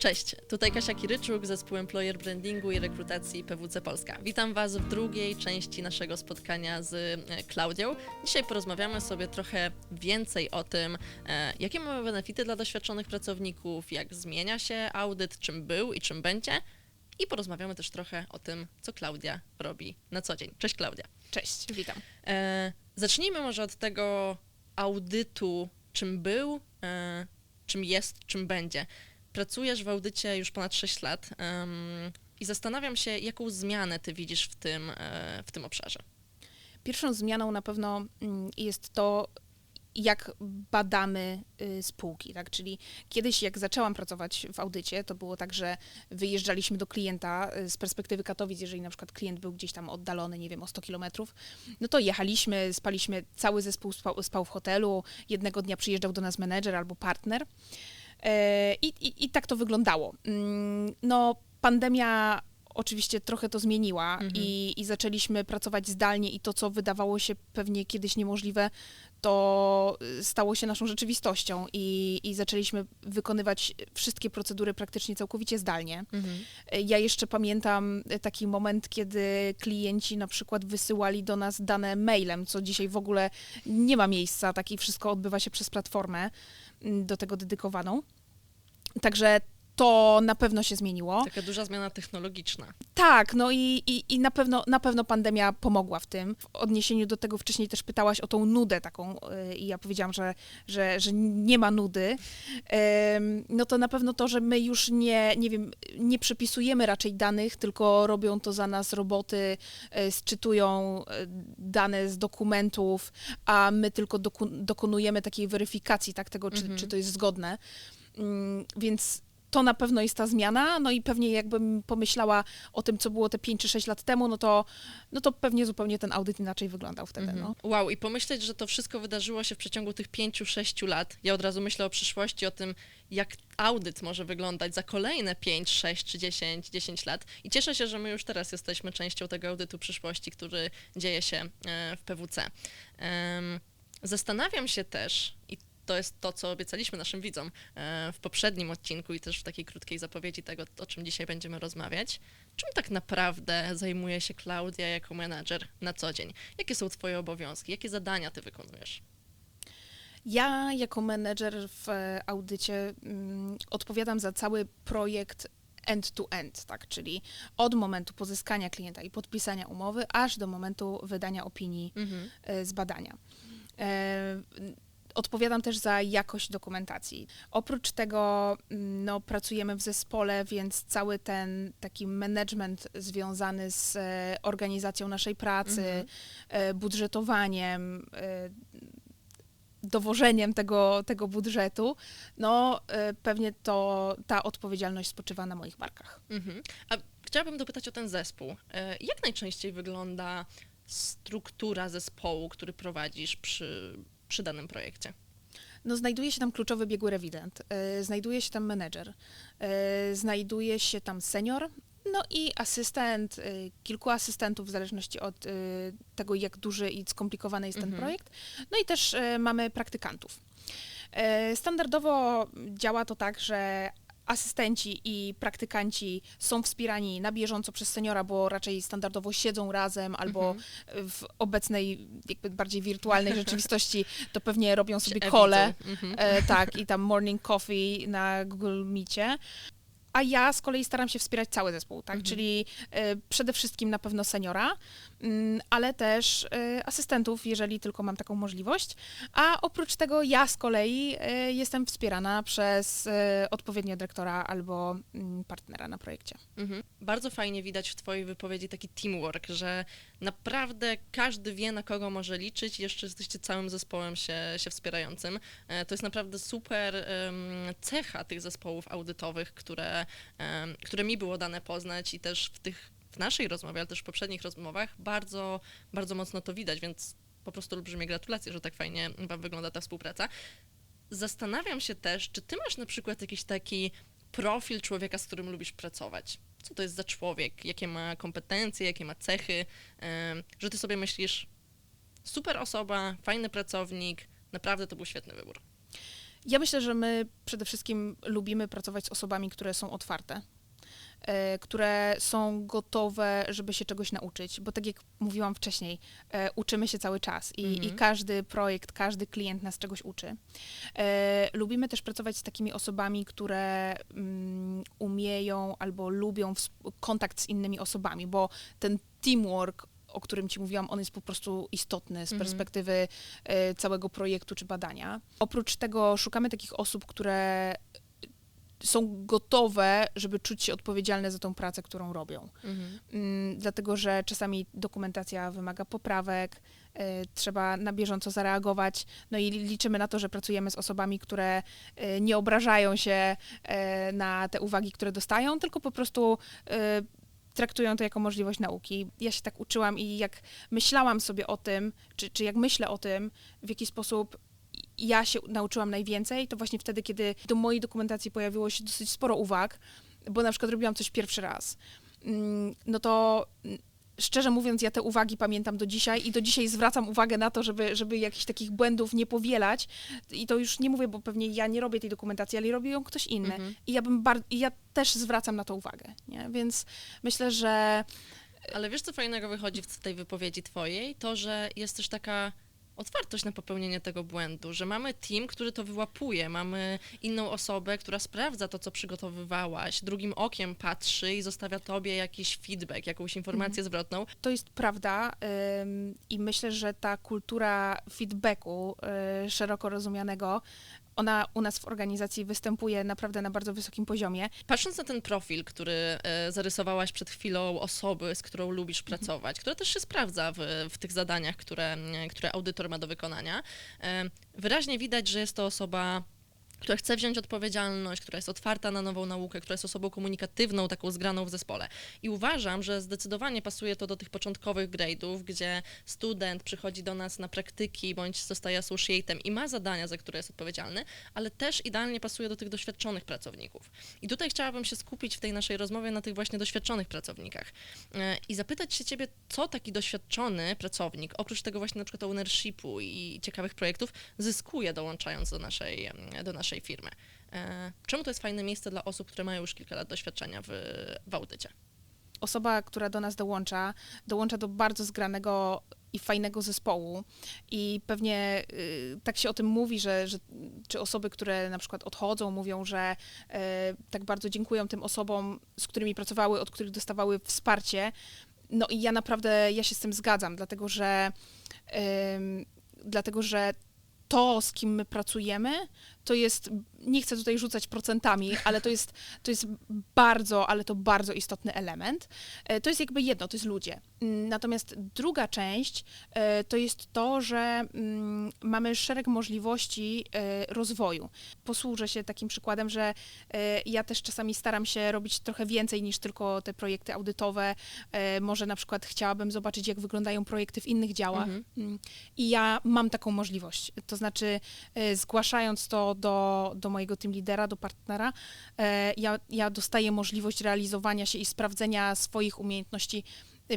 Cześć, tutaj Kasia Kiryczuk, zespół Employer Brandingu i Rekrutacji PWC Polska. Witam Was w drugiej części naszego spotkania z e, Klaudią. Dzisiaj porozmawiamy sobie trochę więcej o tym, e, jakie mamy benefity dla doświadczonych pracowników, jak zmienia się audyt, czym był i czym będzie. I porozmawiamy też trochę o tym, co Klaudia robi na co dzień. Cześć Klaudia. Cześć, witam. E, zacznijmy może od tego audytu, czym był, czym jest, czym będzie. Pracujesz w audycie już ponad 6 lat em, i zastanawiam się, jaką zmianę ty widzisz w tym, e, w tym obszarze. Pierwszą zmianą na pewno mm, jest to, jak badamy y, spółki, tak? Czyli kiedyś, jak zaczęłam pracować w audycie, to było tak, że wyjeżdżaliśmy do klienta y, z perspektywy Katowic, jeżeli na przykład klient był gdzieś tam oddalony, nie wiem, o 100 kilometrów, no to jechaliśmy, spaliśmy, cały zespół spał, spał w hotelu, jednego dnia przyjeżdżał do nas menedżer albo partner i, i, i tak to wyglądało. Mm, No, pandemia oczywiście trochę to zmieniła Mhm. i, i zaczęliśmy pracować zdalnie i to, co wydawało się pewnie kiedyś niemożliwe, to y, stało się naszą rzeczywistością i, i zaczęliśmy wykonywać wszystkie procedury praktycznie całkowicie zdalnie. E, Ja jeszcze pamiętam e, taki moment, kiedy klienci na przykład wysyłali do nas dane mailem, co dzisiaj w ogóle nie ma miejsca, tak i wszystko odbywa się przez platformę mm, do tego dedykowaną. Także to na pewno się zmieniło. Taka duża zmiana technologiczna. Tak, no i, i, i na, pewno, na pewno pandemia pomogła w tym. W odniesieniu do tego wcześniej też pytałaś o tą nudę taką yy, i ja powiedziałam, że, że, że nie ma nudy. No to na pewno to, że my już nie, nie wiem, nie przepisujemy raczej danych, tylko robią to za nas roboty, yy, sczytują yy, dane z dokumentów, a my tylko doku, dokonujemy takiej weryfikacji tak, tego, czy, Mhm. czy to jest zgodne. Ym, więc to na pewno jest ta zmiana, no i pewnie jakbym pomyślała o tym, co było te 5 czy 6 lat temu, no to, no to pewnie zupełnie ten audyt inaczej wyglądał wtedy, Mhm. no. Wow, i pomyśleć, że to wszystko wydarzyło się w przeciągu tych 5-6 lat. Ja od razu myślę o przyszłości, o tym, jak audyt może wyglądać za kolejne 5, 6 czy 10, 10 lat. I cieszę się, że my już teraz jesteśmy częścią tego audytu przyszłości, który dzieje się e, w PWC. Zastanawiam się też, i to jest to, co obiecaliśmy naszym widzom e, w poprzednim odcinku i też w takiej krótkiej zapowiedzi tego, o czym dzisiaj będziemy rozmawiać. Czym tak naprawdę zajmuje się Klaudia jako menadżer na co dzień? Jakie są Twoje obowiązki? Jakie zadania Ty wykonujesz? Ja jako menedżer w e, audycie mm, odpowiadam za cały projekt end-to-end, tak, czyli od momentu pozyskania klienta i podpisania umowy, aż do momentu wydania opinii e, z badania. Odpowiadam też za jakość dokumentacji. Oprócz tego mm, no, pracujemy w zespole, więc cały ten taki management związany z e, organizacją naszej pracy, Mhm. e, budżetowaniem, e, dowożeniem tego, tego budżetu, no pewnie to ta odpowiedzialność spoczywa na moich barkach. Mhm. A chciałabym dopytać o ten zespół. Jak najczęściej wygląda struktura zespołu, który prowadzisz przy, przy danym projekcie? No, znajduje się tam kluczowy biegły rewident, e, znajduje się tam menedżer, e, znajduje się tam senior, no i asystent, e, kilku asystentów w zależności od e, tego, jak duży i skomplikowany jest ten Mhm. projekt. No i też e, mamy praktykantów. E, Standardowo działa to tak, że asystenci i praktykanci są wspierani na bieżąco przez seniora, bo raczej standardowo siedzą razem albo Mhm. w obecnej, jakby bardziej wirtualnej rzeczywistości, to pewnie robią sobie Się kole. Mhm. E, tak, i tam morning coffee na Google Meetie. A ja z kolei staram się wspierać cały zespół, tak? Mhm. Czyli e, przede wszystkim na pewno seniora, ale też e, asystentów, jeżeli tylko mam taką możliwość. A oprócz tego ja z kolei e, jestem wspierana przez e, odpowiednio dyrektora albo mm, partnera na projekcie. Mhm. Bardzo fajnie widać w Twojej wypowiedzi taki teamwork, że naprawdę każdy wie, na kogo może liczyć, jeszcze jesteście całym zespołem się, się wspierającym. E, To jest naprawdę super cecha tych zespołów audytowych, które, które mi było dane poznać i też w tych w naszej rozmowie, ale też w poprzednich rozmowach bardzo, bardzo mocno to widać, więc po prostu olbrzymie gratulacje, że tak fajnie Wam wygląda ta współpraca. Zastanawiam się też, czy Ty masz na przykład jakiś taki profil człowieka, z którym lubisz pracować. Co to jest za człowiek, jakie ma kompetencje, jakie ma cechy, że ty sobie myślisz, super osoba, fajny pracownik, naprawdę to był świetny wybór. Ja myślę, że my przede wszystkim lubimy pracować z osobami, które są otwarte, które są gotowe, żeby się czegoś nauczyć, bo tak jak mówiłam wcześniej, e, uczymy się cały czas i, Mhm. i każdy projekt, każdy klient nas czegoś uczy. E, lubimy też pracować z takimi osobami, które mm, umieją albo lubią kontakt z innymi osobami, bo ten teamwork, o którym ci mówiłam, on jest po prostu istotny z Mhm. perspektywy e, całego projektu czy badania. Oprócz tego szukamy takich osób, które są gotowe, żeby czuć się odpowiedzialne za tą pracę, którą robią. Mhm. Mm, dlatego, że czasami dokumentacja wymaga poprawek, e, trzeba na bieżąco zareagować. No i liczymy na to, że pracujemy z osobami, które e, nie obrażają się e, na te uwagi, które dostają, tylko po prostu e, traktują to jako możliwość nauki. Ja się tak uczyłam i jak myślałam sobie o tym, czy, czy jak myślę o tym, w jaki sposób ja się nauczyłam najwięcej, to właśnie wtedy, kiedy do mojej dokumentacji pojawiło się dosyć sporo uwag, bo na przykład robiłam coś pierwszy raz. Mm, No to mm, szczerze mówiąc, ja te uwagi pamiętam do dzisiaj i do dzisiaj zwracam uwagę na to, żeby, żeby jakichś takich błędów nie powielać. I to już nie mówię, bo pewnie ja nie robię tej dokumentacji, ale robi ją ktoś inny. Mhm. I ja bym bar- ja też zwracam na to uwagę. Nie? Więc myślę, że Ale wiesz, co fajnego wychodzi w tej wypowiedzi twojej? To, że jest też taka otwartość na popełnienie tego błędu, że mamy team, który to wyłapuje, mamy inną osobę, która sprawdza to, co przygotowywałaś, drugim okiem patrzy i zostawia tobie jakiś feedback, jakąś informację zwrotną. To jest prawda ym, i myślę, że ta kultura feedbacku y, szeroko rozumianego, ona u nas w organizacji występuje naprawdę na bardzo wysokim poziomie. Patrząc na ten profil, który e, zarysowałaś przed chwilą osoby, z którą lubisz pracować, która też się sprawdza w, w tych zadaniach, które, które audytor ma do wykonania, e, wyraźnie widać, że jest to osoba która chce wziąć odpowiedzialność, która jest otwarta na nową naukę, która jest osobą komunikatywną, taką zgraną w zespole. I uważam, że zdecydowanie pasuje to do tych początkowych grade'ów, gdzie student przychodzi do nas na praktyki bądź zostaje associate'em i ma zadania, za które jest odpowiedzialny, ale też idealnie pasuje do tych doświadczonych pracowników. I tutaj chciałabym się skupić w tej naszej rozmowie na tych właśnie doświadczonych pracownikach E, i zapytać się ciebie, co taki doświadczony pracownik, oprócz tego właśnie na przykład ownershipu i ciekawych projektów, zyskuje dołączając do naszej, do naszej firmy. E, Czemu to jest fajne miejsce dla osób, które mają już kilka lat doświadczenia w, w audycie? Osoba, która do nas dołącza, dołącza do bardzo zgranego i fajnego zespołu. I pewnie y, tak się o tym mówi, że, że czy osoby, które na przykład odchodzą, mówią, że y, tak bardzo dziękują tym osobom, z którymi pracowały, od których dostawały wsparcie. No i ja naprawdę, ja się z tym zgadzam, dlatego że, ym, dlatego że to, z kim my pracujemy, to jest, nie chcę tutaj rzucać procentami, ale to jest, to jest bardzo, ale to bardzo istotny element. E, To jest jakby jedno, to jest ludzie. Mm, Natomiast druga część e, to jest to, że mm, mamy szereg możliwości e, rozwoju. Posłużę się takim przykładem, że ja też czasami staram się robić trochę więcej niż tylko te projekty audytowe. Może na przykład chciałabym zobaczyć, jak wyglądają projekty w innych działach. Mhm. Mm, I ja mam taką możliwość. To znaczy, zgłaszając to do, do mojego team lidera, do partnera, e, ja, ja dostaję możliwość realizowania się i sprawdzenia swoich umiejętności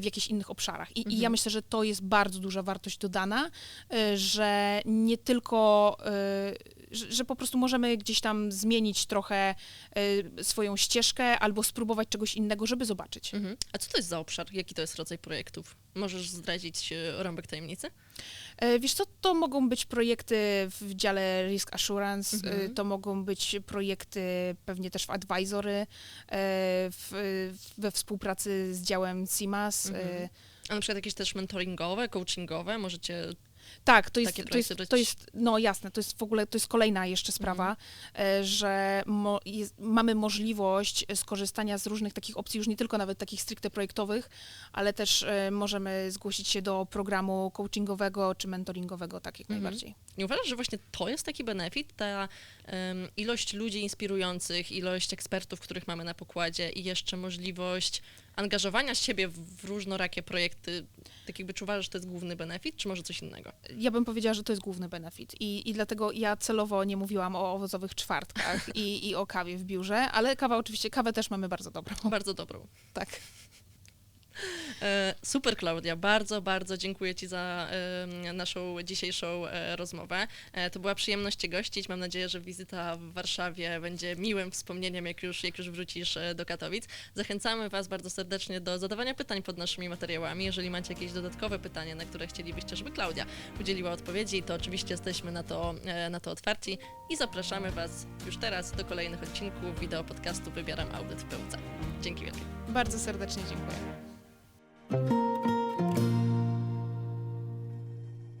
w jakichś innych obszarach. I, I ja Mhm. myślę, że to jest bardzo duża wartość dodana, e, że nie tylko, e, że, że po prostu możemy gdzieś tam zmienić trochę e, swoją ścieżkę albo spróbować czegoś innego, żeby zobaczyć. Mhm. A co to jest za obszar? Jaki to jest rodzaj projektów? Możesz zdradzić e, rąbek tajemnicy? E, Wiesz co, to mogą być projekty w dziale Risk Assurance, Mhm. e, to mogą być projekty pewnie też w advisory, e, w, we współpracy z działem CIMAS. e, Mhm. A na przykład jakieś też mentoringowe, coachingowe? Możecie Tak, to jest, to jest, to jest, no jasne, to jest w ogóle, to jest kolejna jeszcze sprawa, e, że mo, jest, mamy możliwość skorzystania z różnych takich opcji, już nie tylko nawet takich stricte projektowych, ale też e, możemy zgłosić się do programu coachingowego czy mentoringowego, tak jak Mhm. najbardziej. Nie uważasz, że właśnie to jest taki benefit, ta em, ilość ludzi inspirujących, ilość ekspertów, których mamy na pokładzie i jeszcze możliwość angażowania siebie w, różnorakie projekty, tak jakby czy uważasz, że to jest główny benefit, czy może coś innego? Ja bym powiedziała, że to jest główny benefit i, i dlatego ja celowo nie mówiłam o owocowych czwartkach i, i o kawie w biurze, ale kawa oczywiście, kawę też mamy bardzo dobrą. Bardzo dobrą. Tak. E, Super, Klaudia. Bardzo, bardzo dziękuję Ci za naszą dzisiejszą e, rozmowę. E, To była przyjemność Cię gościć. Mam nadzieję, że wizyta w Warszawie będzie miłym wspomnieniem, jak już, jak już wrócisz do Katowic. Zachęcamy Was bardzo serdecznie do zadawania pytań pod naszymi materiałami. Jeżeli macie jakieś dodatkowe pytanie, na które chcielibyście, żeby Klaudia udzieliła odpowiedzi, to oczywiście jesteśmy na to, na to otwarci i zapraszamy Was już teraz do kolejnych odcinków wideo podcastu Wybieram Audyt w PUC. Dzięki wielkie. Bardzo serdecznie dziękuję. you